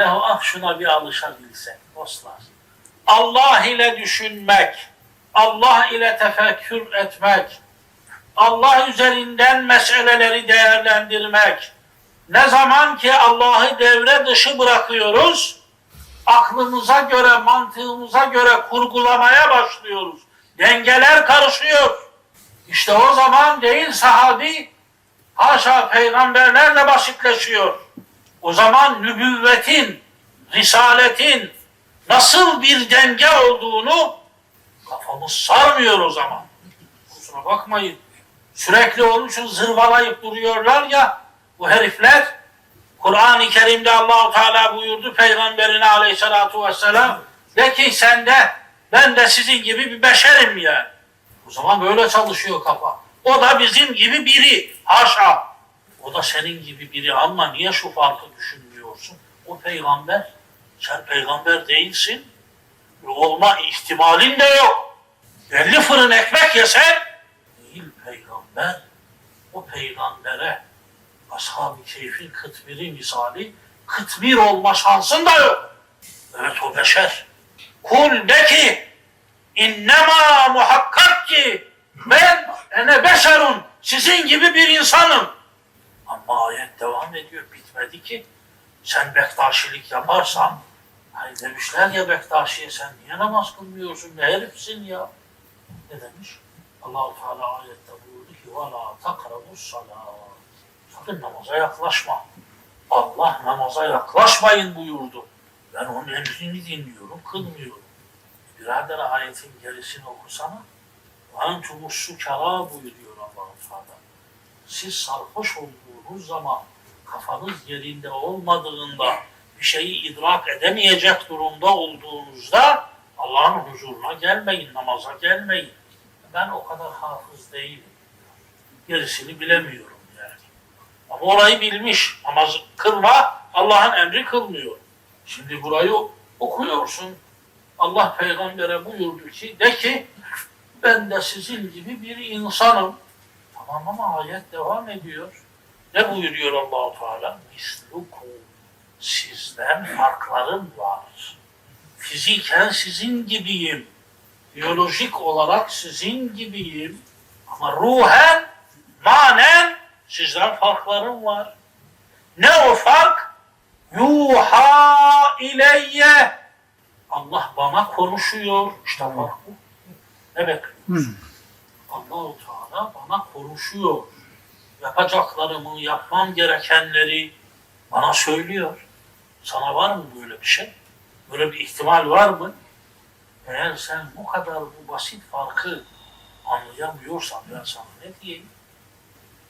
Ya ah şuna bir alışabilsek dostlar. Allah ile düşünmek, Allah ile tefekkür etmek, Allah üzerinden meseleleri değerlendirmek. Ne zaman ki Allah'ı devre dışı bırakıyoruz, aklımıza göre, mantığımıza göre kurgulamaya başlıyoruz. Dengeler karışıyor. İşte o zaman değil sahabi, haşa peygamberlerle basitleşiyor. O zaman nübüvvetin, risaletin nasıl bir denge olduğunu kafamız sarmıyor o zaman. Kusura bakmayın. Sürekli onun için zırvalayıp duruyorlar ya bu herifler. Kur'an-ı Kerim'de Allahu Teala buyurdu peygamberine aleyhissalatu vesselam de ki sen de ben de sizin gibi bir beşerim ya. O zaman böyle çalışıyor kafa. O da bizim gibi biri. Haşa. O da senin gibi biri ama niye şu farkı düşünmüyorsun? O peygamber. Sen peygamber değilsin. Olma ihtimalin de yok. 50 fırın ekmek yesen değil peygamber. O peygambere ashab-ı keyfin kıtmiri misali kıtmir olma şansın da yok. Evet o beşer. Kul de ki innema muhakkak ki ben ene beşerun sizin gibi bir insanım. Ama ayet devam ediyor bitmedi ki. Sen bektaşilik yaparsan hani demişler ya Bektaşi'ye sen niye namaz kılmıyorsun ne herifsin ya. Ne demiş? Allah-u Teala ayette buyurdu ki وَلَا تَقْرَبُ الصَّلَاةِ Sakın namaza yaklaşma. Allah namaza yaklaşmayın buyurdu. Ben onun emrini dinliyorum, kılmıyorum. Birader ayetin gerisini okusana. وَاَنْتُمُ السُّكَرَى buyuruyor Allah-u Teala. Siz sarhoş olduğunuz zaman kafanız yerinde olmadığında bir şeyi idrak edemeyecek durumda olduğunuzda Allah'ın huzuruna gelmeyin, namaza gelmeyin. Ben o kadar hafız değilim. Gerisini bilemiyorum yani. Ama orayı bilmiş. Namazı kılma, Allah'ın emri kılmıyor. Şimdi burayı okuyorsun. Allah peygambere buyurdu ki, de ki ben de sizin gibi bir insanım. Tamam ama ayet devam ediyor. Ne buyuruyor Allahu Teala? Mislukum. Sizden farklarım var. Fiziken sizin gibiyim. Biyolojik olarak sizin gibiyim. Ama ruhen, manen sizden farklarım var. Ne o fark? Yuha ileyye. Allah bana konuşuyor. İşte fark bu. Ne bekliyorsun? Allah-u Teala bana konuşuyor. Yapacaklarımı, yapmam gerekenleri bana söylüyor. Sana var mı böyle bir şey? Böyle bir ihtimal var mı? Eğer sen bu kadar bu basit farkı anlayamıyorsan ben sana ne diyeyim?